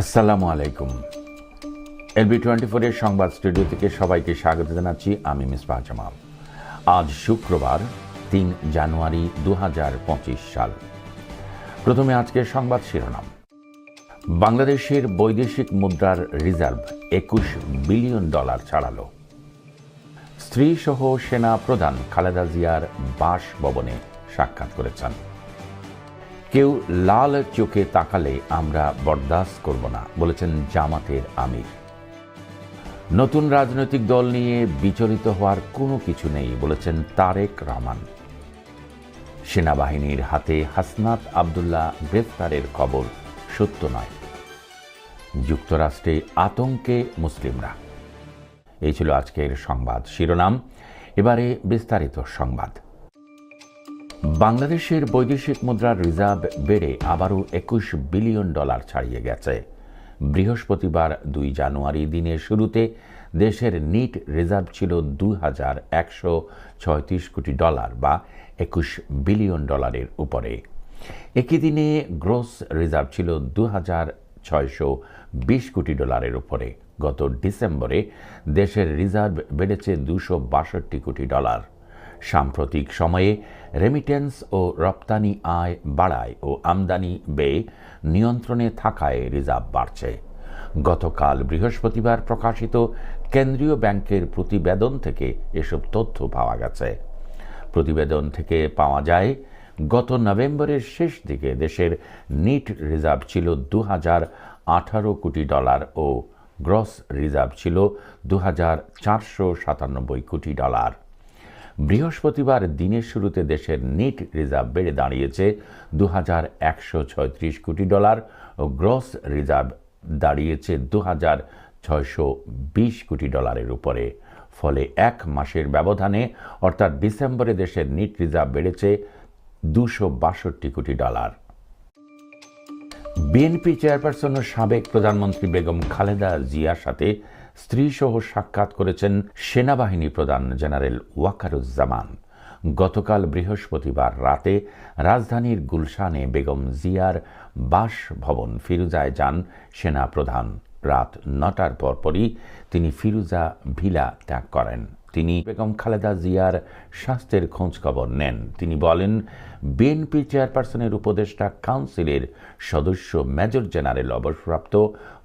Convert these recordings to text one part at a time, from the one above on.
আসসালামু আলাইকুম। LB twenty ফোরের সংবাদ স্টুডিও থেকে সবাইকে স্বাগত জানাচ্ছি, আমি মিসবাহ জামাল আজ শুক্রবার, তিন জানুয়ারি দু হাজার পঁচিশ সাল। প্রথমে আজকের সংবাদ শিরোনাম। বাংলাদেশের বৈদেশিক মুদ্রার রিজার্ভ একুশ বিলিয়ন ডলার ছাড়ালো। স্ত্রী সহ সেনা প্রধান খালেদা জিয়ার বাসভবনে সাক্ষাৎ করেছেন। কেউ লাল চোখে তাকালে আমরা বরদাস্ত করব না, বলেছেন জামাতের আমির। নতুন রাজনৈতিক দল নিয়ে বিচলিত হওয়ার কোনো কিছু নেই, বলেছেন তারেক রহমান। সেনাবাহিনীর হাতে হাসনাত আবদুল্লাহ গ্রেফতারের খবর সত্য নয়। যুক্তরাষ্ট্রে আতঙ্কে মুসলিমরা। এই ছিল আজকের সংবাদ শিরোনাম। এবারে বিস্তারিত সংবাদ। বাংলাদেশের বৈদেশিক মুদ্রার রিজার্ভ বেড়ে আবারও একুশ বিলিয়ন ডলার ছাড়িয়ে গেছে। বৃহস্পতিবার দুই জানুয়ারি দিনের শুরুতে দেশের নিট রিজার্ভ ছিল দুই হাজার একশো ছয়ত্রিশ কোটি ডলার বা একুশ বিলিয়ন ডলারের উপরে। একই দিনে গ্রোস রিজার্ভ ছিল দু হাজার ছয়শো বিশ কোটি ডলারের উপরে। গত ডিসেম্বরে দেশের রিজার্ভ বেড়েছে দুশো বাষট্টি কোটি ডলার। সাম্প্রতিক সময়ে রেমিটেন্স ও রপ্তানি আয় বাড়ায় ও আমদানি ব্যয় নিয়ন্ত্রণে থাকায় রিজার্ভ বাড়ছে। গতকাল বৃহস্পতিবার প্রকাশিত কেন্দ্রীয় ব্যাংকের প্রতিবেদন থেকে এসব তথ্য পাওয়া গেছে। প্রতিবেদন থেকে পাওয়া যায়, গত নভেম্বরের শেষ দিকে দেশের নিট রিজার্ভ ছিল দু হাজার আঠারো কোটি ডলার ও গ্রস রিজার্ভ ছিল দু হাজার চারশো সাতানব্বই কোটি ডলার। বৃহস্পতিবার দিনের শুরুতে দেশের নিট রিজার্ভ বেড়ে দাঁড়িয়েছে দু কোটি ডলার ও গ্রস রিজার্ভ দাঁড়িয়েছে দু হাজার ছয়শো বিশ কোটি ডলারের উপরে। ফলে এক মাসের ব্যবধানে, অর্থাৎ ডিসেম্বরে দেশের নিট রিজার্ভ বেড়েছে দুশো কোটি ডলার। বিএনপি চেয়ারপারসন ও সাবেক প্রধানমন্ত্রী বেগম খালেদা জিয়ার সাথে স্ত্রীসহ সাক্ষাৎ করেছেন সেনাবাহিনী প্রধান জেনারেল ওয়াকারুজ্জামান। গতকাল বৃহস্পতিবার রাতে রাজধানীর গুলশানে বেগম জিয়ার বাসভবন ফিরুজায় যান সেনা প্রধান। রাত নটার পরপরই তিনি ফিরুজা ভিলা ত্যাগ করেন। তিনি বেগম খালেদা জিয়ার স্বাস্থ্যের খোঁজখবর নেন। তিনি বলেন, বিএনপি চেয়ারপারসনের উপদেষ্টা কাউন্সিলের সদস্য মেজর জেনারেল অবসরপ্রাপ্ত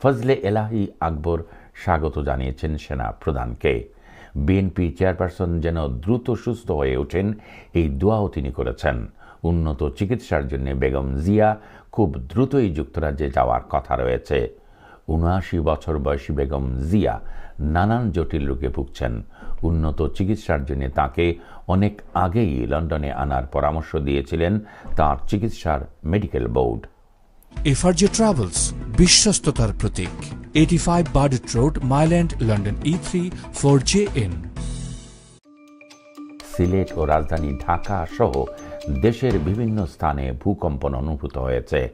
ফজলে এলাহি আকবর স্বাগত জানিয়েছেন সেনা প্রধানকে। বিএনপি চেয়ারপারসন যেন দ্রুত সুস্থ হয়ে ওঠেন, এই দোয়াও তিনি করেছেন। উন্নত চিকিৎসার জন্য বেগম জিয়া খুব দ্রুতই যুক্তরাজ্যে যাওয়ার কথা রয়েছে। উনআশি বছর বয়সী বেগম জিয়া নানান জটিল রোগে ভুগছেন। উন্নত চিকিৎসার জন্য তাকে অনেক আগেই লন্ডনে আনার পরামর্শ দিয়েছিলেন তার চিকিৎসার মেডিকেল বোর্ড। এফআরজে ট্রাভেলস বিশ্বস্ততার প্রতীক eighty five Burdett road Mile End London E three four J N Sylhet ও রাজধানী ঢাকা সহ দেশের বিভিন্ন স্থানে ভূকম্পন অনুভূত হয়েছে।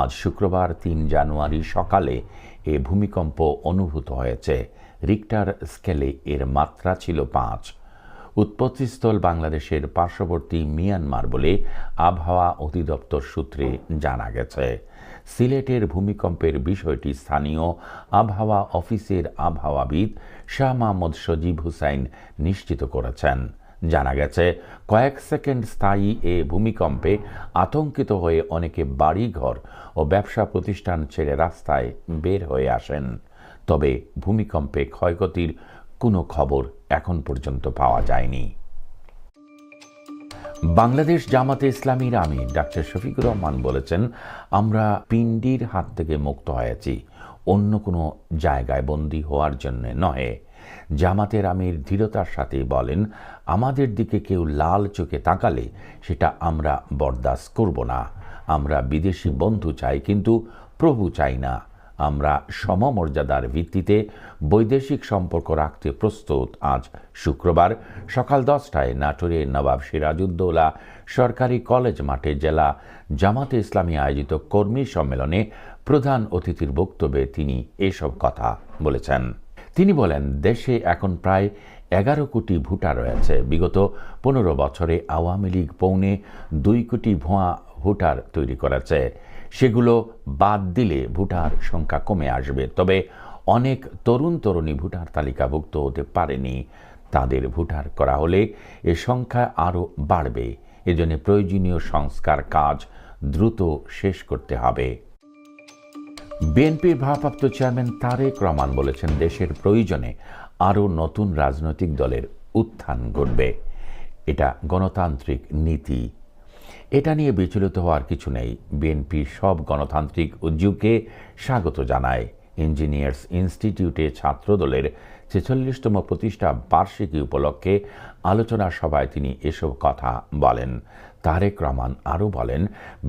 আজ শুক্রবার তিন জানুয়ারি সকালে এ ভূমিকম্প অনুভূত হয়েছে। রিক্টার স্কেলে এর মাত্রা ছিল পাঁচ। উৎপত্তিস্থল বাংলাদেশের পার্শ্ববর্তী মিয়ানমার বলে আবহাওয়া অধিদপ্তর সূত্রে জানা গেছে। সিলেটের ভূমিকম্পের বিষয়টি স্থানীয় আবহাওয়া অফিসের আবহাওয়াবিদ শাহ মোহাম্মদ সজীব হুসাইন নিশ্চিত করেছেন। জানা গেছে, কয়েক সেকেন্ড স্থায়ী এ ভূমিকম্পে আতঙ্কিত হয়ে অনেকে বাড়িঘর ও ব্যবসা প্রতিষ্ঠান ছেড়ে রাস্তায় বের হয়ে আসেন। তবে ভূমিকম্পে ক্ষয়ক্ষতির কোনো খবর এখন পর্যন্ত পাওয়া যায়নি। বাংলাদেশ জামাতে ইসলামীর আমি ডাক্তার শফিকুর রহমান বলেছেন, আমরা পিণ্ডির হাত থেকে মুক্ত হয়েছি, অন্য কোনো জায়গায় বন্দী হওয়ার জন্য নয় জামাতের আমির দৃঢ়তার সাথে বলেন, আমাদের দিকে কেউ লাল চোখে তাকালে সেটা আমরা বরদাস্ত করব না। আমরা বিদেশি বন্ধু চাই, কিন্তু প্রভু চাই না। আমরা সমমর্যাদার ভিত্তিতে বৈদেশিক সম্পর্ক রাখতে প্রস্তুত। আজ শুক্রবার সকাল দশটায় নাটোরে নবাব সিরাজউদ্দৌলা সরকারি কলেজ মাঠে জেলা জামাতে ইসলামী আয়োজিত কর্মী সম্মেলনে প্রধান অতিথির বক্তব্যে তিনি এসব কথা বলেছেন। তিনি বলেন, দেশে এখন প্রায় এগারো কোটি ভোটার রয়েছে। বিগত পনেরো বছরে আওয়ামী লীগ পৌনে দুই কোটি ভুয়া ভোটার তৈরি করেছে। সেগুলো বাদ দিলে ভোটার সংখ্যা কমে আসবে। তবে অনেক তরুণ তরুণী ভোটার তালিকাভুক্ত হতে পারেনি। তাদের ভোটার করা হলে এ সংখ্যা আরও বাড়বে। এজন্য প্রয়োজনীয় সংস্কার কাজ দ্রুত শেষ করতে হবে। বিএনপির ভারপ্রাপ্ত চেয়ারম্যান তারেক রহমান বলেছেন, দেশের প্রয়োজনে আরও নতুন রাজনৈতিক দলের উত্থান ঘটবে। এটা গণতান্ত্রিক নীতি। এটা নিয়ে বিচলিত হওয়ার কিছু নেই। বিএনপি সব গণতান্ত্রিক উদ্যোগকে স্বাগত জানায় ইঞ্জিনিয়ার্স ইনস্টিটিউটে ছাত্রদলের ছেচল্লিশতম প্রতিষ্ঠা বার্ষিকী উপলক্ষে আলোচনা সভায় তিনি এসব কথা বলেন। তারেক রহমান আরও বলেন,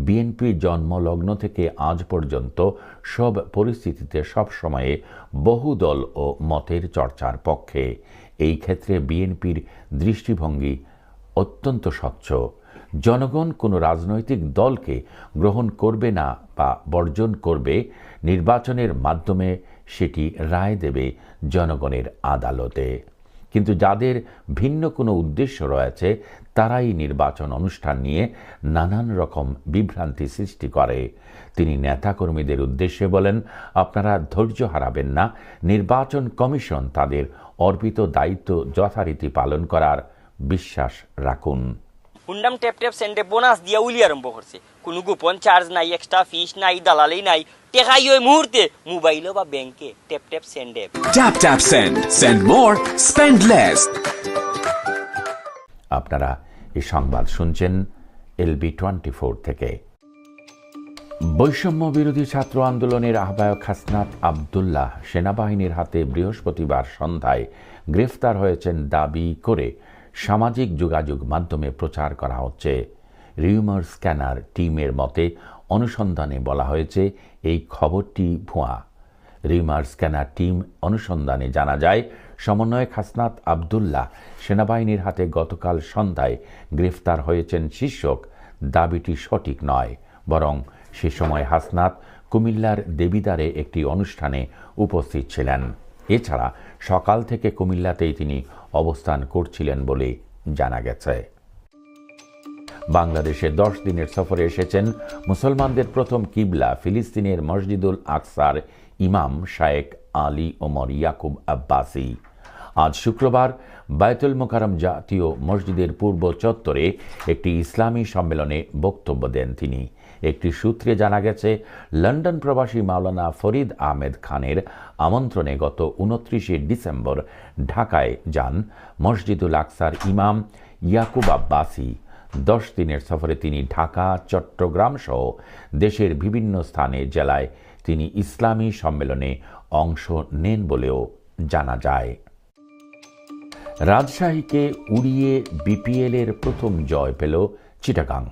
বিএনপি জন্মলগ্ন থেকে আজ পর্যন্ত সব পরিস্থিতিতে সবসময়ে বহু দল ও মতের চর্চার পক্ষে। এই ক্ষেত্রে বিএনপির দৃষ্টিভঙ্গি অত্যন্ত স্বচ্ছ। জনগণ কোনো রাজনৈতিক দলকে গ্রহণ করবে না বা বর্জন করবে, নির্বাচনের মাধ্যমে সেটি রায় দেবে জনগণের আদালতে। কিন্তু যাদের ভিন্ন কোনো উদ্দেশ্য রয়েছে, তারাই নির্বাচন অনুষ্ঠান নিয়ে নানান রকম বিভ্রান্তি সৃষ্টি করে। তিনি নেতাকর্মীদের উদ্দেশ্যে বলেন, আপনারা ধৈর্য হারাবেন না। নির্বাচন কমিশন তাদের অর্পিত দায়িত্ব যথারীতি পালন করার বিশ্বাস রাখুন। হুন্ডাম টেপ টেপ সেন্ডে বোনাস দিয়া উলি আরম্ভ করছে কোনো গোপন চার্জ নাই এক্সট্রা ফিস নাই দালালি নাই টেকাই ওই মুহূর্তে মোবাইলও বা ব্যাংকে টেপ ট্যাপ সেন্ডে Tap tap send. Send more, spend less. আপনারা এই সংবাদ শুনছেন এলবি টোয়েন্টি ফোর থেকে বৈষম্য বিরোধী ছাত্র আন্দোলনের আহ্বায়ক হাসনাত আবদুল্লাহ সেনাবাহিনীর হাতে বৃহস্পতিবার সন্ধ্যায় গ্রেফতার হয়েছেন দাবি করে সামাজিক যোগাযোগ মাধ্যমে প্রচার করা হচ্ছে। রিউমার স্ক্যানার টিমের মতে, অনুসন্ধানে বলা হয়েছে, এই খবরটি ভুয়া। রিমার স্ক্যানার টিম অনুসন্ধানে জানা যায়, সমন্বয়ক হাসনাত আবদুল্লাহ সেনাবাহিনীর হাতে গতকাল সন্ধ্যায় গ্রেফতার হয়েছেন শীর্ষক, দাবিটি সঠিক নয়। বরং সে সময় হাসনাত কুমিল্লার দেবিদারে একটি অনুষ্ঠানে উপস্থিত ছিলেন। এছাড়া সকাল থেকে কুমিল্লাতেই তিনি অবস্থান করছিলেন বলে জানা গেছে। বাংলাদেশে দশ দিনের সফরে এসেছেন মুসলমানদের প্রথম কিবলা ফিলিস্তিনের মসজিদুল আকসার ইমাম শায়েক আলী ওমর ইয়াকুব আব্বাসি। আজ শুক্রবার বায়তুল মোকারম জাতীয় মসজিদের পূর্ব চত্বরে একটি ইসলামী সম্মেলনে বক্তব্য দেন তিনি। একটি সূত্রে জানা গেছে, লন্ডন প্রবাসী মাওলানা ফরিদ আহমেদ খানের আমন্ত্রণে গত উনত্রিশে ডিসেম্বর ঢাকায় যান মসজিদুল আকসার ইমাম ইয়াকুব আব্বাসি। দশ দিনের সফরে তিনি ঢাকা, চট্টগ্রাম সহ দেশের বিভিন্ন স্থানে, জেলায় তিনি ইসলামী সম্মেলনে অংশ নেন বলেও জানা যায়। রাজশাহীকে উড়িয়ে বিপিএলের প্রথম জয় পেল চিটাগাং।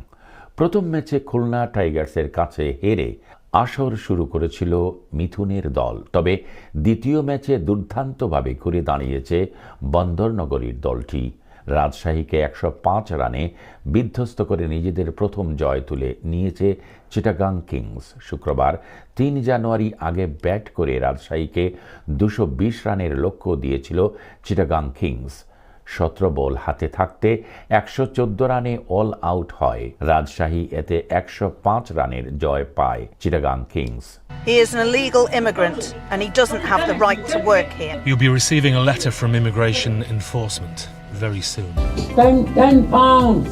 প্রথম ম্যাচে খুলনা টাইগার্সের কাছে হেরে আসর শুরু করেছিল মিথুনের দল। তবে দ্বিতীয় ম্যাচে দুর্দান্তভাবে ঘুরে দাঁড়িয়েছে বন্দরনগরীর দলটি। রাজশাহীকে একশো পাঁচ রানে বিধ্বস্ত করে নিজেদের প্রথম জয় তুলে নিয়েছে চিটাগাং কিংস। শুক্রবার তিন জানুয়ারি আগে ব্যাট করে রাজশাহীকে দুশো বিশ রানের লক্ষ্য দিয়েছিল চিটাগাং কিংস। সতেরো বল হাতে থাকতে একশো চোদ্দ রানে অল আউট হয়। রাজশাহী এতে একশো পাঁচ রানের জয় পায় Chittagong Kings. He is an illegal immigrant and he doesn't have the right to work here. You'll be receiving a letter from immigration enforcement. Very soon. 10, 10 pounds.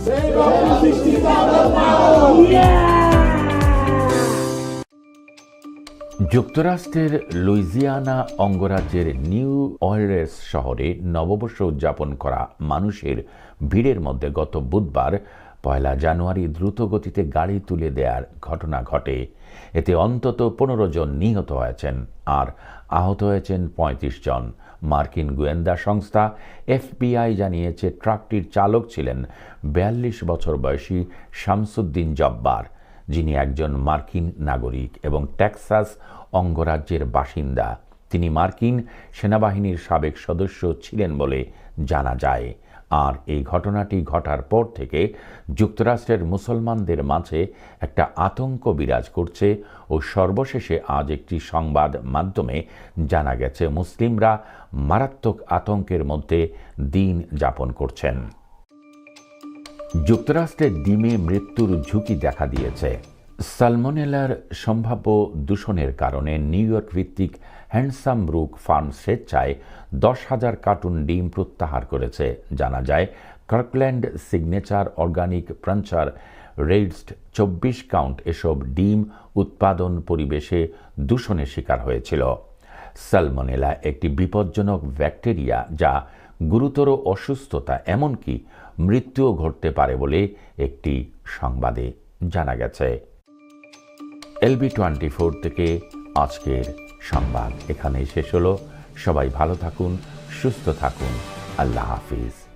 যুক্তরাষ্ট্রের লুইজিয়ানা অঙ্গরাজ্যের নিউ অয়েরেস শহরে নববর্ষ উদযাপন করা মানুষের ভিড়ের মধ্যে গত বুধবার পয়লা জানুয়ারি দ্রুত গতিতে গাড়ি তুলে দেওয়ার ঘটনা ঘটে এতে অন্তত পনেরো জন নিহত হয়েছেন আর আহত হয়েছেন ৩৫ জন মার্কিন গোয়েন্দা সংস্থা এফবিআই জানিয়েছে, ট্রাকটির চালক ছিলেন বিয়াল্লিশ বছর বয়সী শামসুদ্দিন জব্বার, যিনি একজন মার্কিন নাগরিক এবং টেক্সাস অঙ্গরাজ্যের বাসিন্দা। তিনি মার্কিন সেনাবাহিনীর সাবেক সদস্য ছিলেন বলে জানা যায়। আর এই ঘটনাটি ঘটার পর থেকে যুক্তরাষ্ট্রের মুসলমানদের মাঝে একটা আতঙ্ক বিরাজ করছে ও সর্বশেষে আজ একটি সংবাদ মাধ্যমে জানা গেছে, মুসলিমরা মারাত্মক আতঙ্কের মধ্যে দিন যাপন করছেন। যুক্তরাষ্ট্রের ডিমে মৃত্যুর ঝুঁকি দেখা দিয়েছে। সালমোনেলার সম্ভাব্য দূষণের কারণে নিউ ইয়র্ক ভিত্তিক হ্যান্ডসাম ব্রুক ফার্ম স্বেচ্ছায় দশ হাজার কার্টুন ডিম প্রত্যাহার করেছে। জানা যায় Kirkland Signature organic pasture raised চব্বিশ কাউন্ট এসব ডিম উৎপাদন পরিবেশে দূষণের শিকার হয়েছিল। সালমোনেলা একটি বিপজ্জনক ব্যাকটেরিয়া যা গুরুতর অসুস্থতা এমনকি মৃত্যুও ঘটতে পারে বলে একটি সংবাদে জানা গেছে। এলবি টোয়েন্টি ফোর থেকে আজকের সংবাদ এখানেই শেষ হলো। সবাই ভালো থাকুন, সুস্থ থাকুন। আল্লাহ হাফিজ।